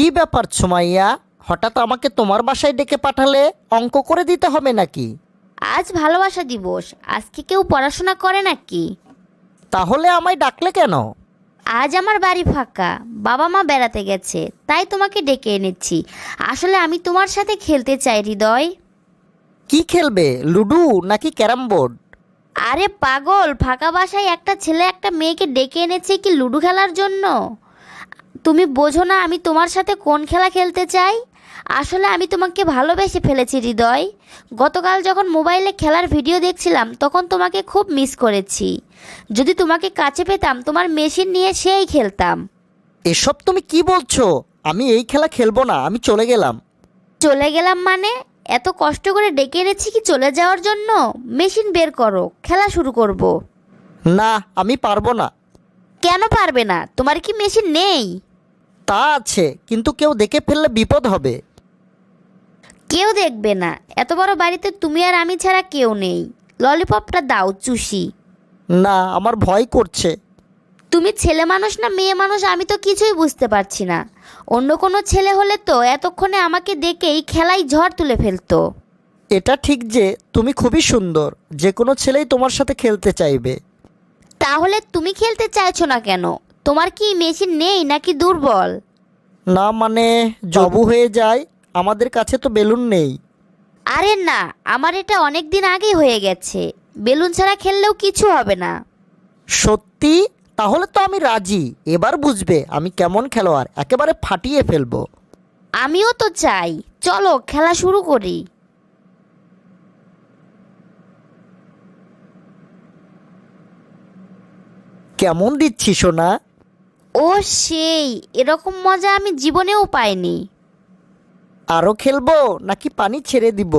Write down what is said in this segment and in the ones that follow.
কি ব্যাপার সুমাইয়া? হঠাৎ আমাকে তোমার বাসায় ডেকে পাঠালে অঙ্ক করে দিতে হবে নাকি? আজ ভালোবাসা দিবস। আজকে কেউ পড়াশোনা করে নাকি? তাহলে আমায় ডাকলে কেন? আজ আমার বাড়ি ফাঁকা। বাবা মা বেড়াতে গেছে তাই তোমাকে ডেকে এনেছি। আসলে আমি তোমার সাথে খেলতে চাই হৃদয়। কি খেলবে লুডু নাকি ক্যারাম বোর্ড? আরে পাগল ফাঁকা বাসায় একটা ছেলে একটা মেয়েকে ডেকে এনেছে কি লুডু খেলার জন্য? তুমি বোঝো না আমি তোমার সাথে কোন খেলা খেলতে চাই? আসলে আমি তোমাকে ভালোবেসে ফেলেছি হৃদয়। গতকাল যখন মোবাইলে খেলার ভিডিও দেখছিলাম তখন তোমাকে খুব মিস করেছি। যদি তোমাকে কাছে পেতাম তোমার মেশিন নিয়ে সেই খেলতাম। এসব তুমি কি বলছো? আমি এই খেলা খেলব না আমি চলে গেলাম। চলে গেলাম মানে? এত কষ্ট করে ডেকে এনেছি কি চলে যাওয়ার জন্য? মেশিন বের করো খেলা শুরু করব। না আমি পারব না। কেন পারবে না? তোমার কি মেশিন নেই? তা আছে কিন্তু কেউ দেখে ফেললে বিপদ হবে। কেউ দেখবে না। এত বড় বাড়িতে তুমি আর আমি ছাড়া কেউ নেই। ললিপপটা দাও চুষি। না আমার ভয় করছে। তুমি ছেলে মানুষ না মেয়ে মানুষ আমি তো কিছুই বুঝতে পারছি না। অন্য কোনো ছেলে হলে তো এতক্ষণে আমাকে দেখেই খেলাই ঝড় তুলে ফেলতো। এটা ঠিক যে তুমি খুবই সুন্দর। যে কোনো ছেলেই তোমার সাথে খেলতে চাইবে। তাহলে তুমি খেলতে চাইছো না কেন? তোমার কি মেশিন নেই নাকি দুর্বল? না মানে জবু হয়ে যায় আমাদের কাছে তো বেলুন নেই। আরে না আমার এটা অনেক দিন আগেই হয়ে গেছে। বেলুন ছাড়া খেললেও কিছু হবে না। সত্যি? তাহলে তো আমি রাজি। এবার বুঝবে আমি কেমন খেলোয়াড় একেবারে ফাটিয়ে ফেলব। আমিও তো চাই। চলো খেলা শুরু করি। কেমন দিচ্ছি সোনা? ও সেই এরকম মজা আমি জীবনেও পাইনি। আরও খেলব নাকি পানি ছেড়ে দিব?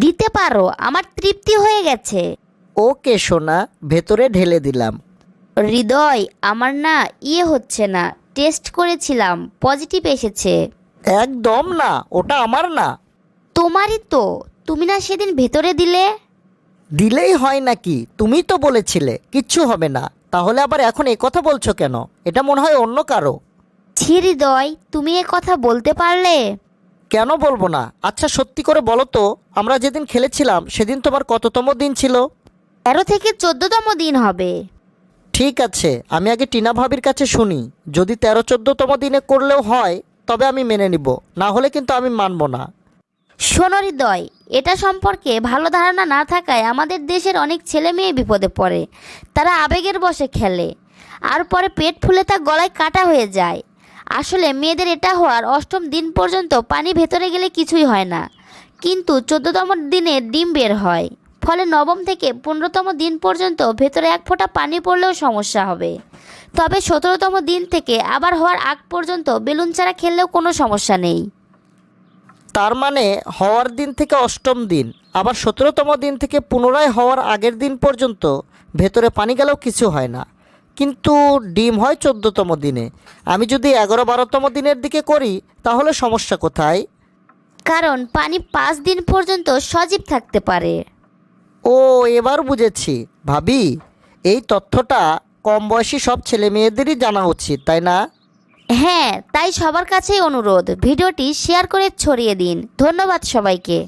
দিতে পারো আমার তৃপ্তি হয়ে গেছে। ওকে সোনা ভেতরে ঢেলে দিলাম। হৃদয় আমার না ইয়ে হচ্ছে না টেস্ট করেছিলাম পজিটিভ এসেছে। একদম না ওটা আমার না। তোমারই তো তুমি না সেদিন ভেতরে দিলে? দিলেই হয় নাকি তুমি তো বলেছিলে কিচ্ছু হবে না। তাহলে আবার এখন এ কথা বলছো কেন? এটা মনে হয় অন্য কারও। ছি হৃদয় তুমি এ কথা বলতে পারলে? কেন বলব না? আচ্ছা সত্যি করে বলো তো আমরা যেদিন খেলেছিলাম সেদিন তোমার কততম দিন ছিল? তেরো থেকে চোদ্দতম দিন হবে। ঠিক আছে আমি আগে টিনা ভাবির কাছে শুনি। যদি তেরো চোদ্দতম দিনে করলেও হয় তবে আমি মেনে নিব। না হলে কিন্তু আমি মানব না। শোনো হৃদয়, এটা সম্পর্কে ভালো ধারণা না থাকায় আমাদের দেশের অনেক ছেলে মেয়ে বিপদে পড়ে। তারা আবেগের বসে খেলে, আর পরে পেট ফুলে তা গলায় কাটা হয়ে যায়। আসলে মেয়েদের এটা হওয়ার অষ্টম দিন পর্যন্ত পানি ভেতরে গেলে কিছুই হয় না। কিন্তু চোদ্দতম দিনে ডিম বের হয়, ফলে নবম থেকে পনেরোতম দিন পর্যন্ত ভেতরে এক ফোঁটা পানি পড়লেও সমস্যা হবে। তবে সতেরোতম দিন থেকে আবার হওয়ার আগ পর্যন্ত বেলুন ছাড়া খেললেও কোনো সমস্যা নেই। তার মানে হওয়ার দিন থেকে অষ্টম দিন আবার সতেরোতম দিন থেকে পুনরায় হওয়ার আগের দিন পর্যন্ত ভেতরে পানি গেলেও কিছু হয় না। কিন্তু ডিম হয় চোদ্দোতম দিনে। আমি যদি এগারো বারোতম দিনের দিকে করি তাহলে সমস্যা কোথায়? কারণ পানি পাঁচ দিন পর্যন্ত সজীব থাকতে পারে। ও এবার বুঝেছি। ভাবি এই তথ্যটা কম বয়সী সব ছেলে মেয়েদেরই জানা উচিত তাই না? হ্যাঁ তাই সবার কাছেই অনুরোধ ভিডিওটি শেয়ার করে ছড়িয়ে দিন। ধন্যবাদ সবাইকে।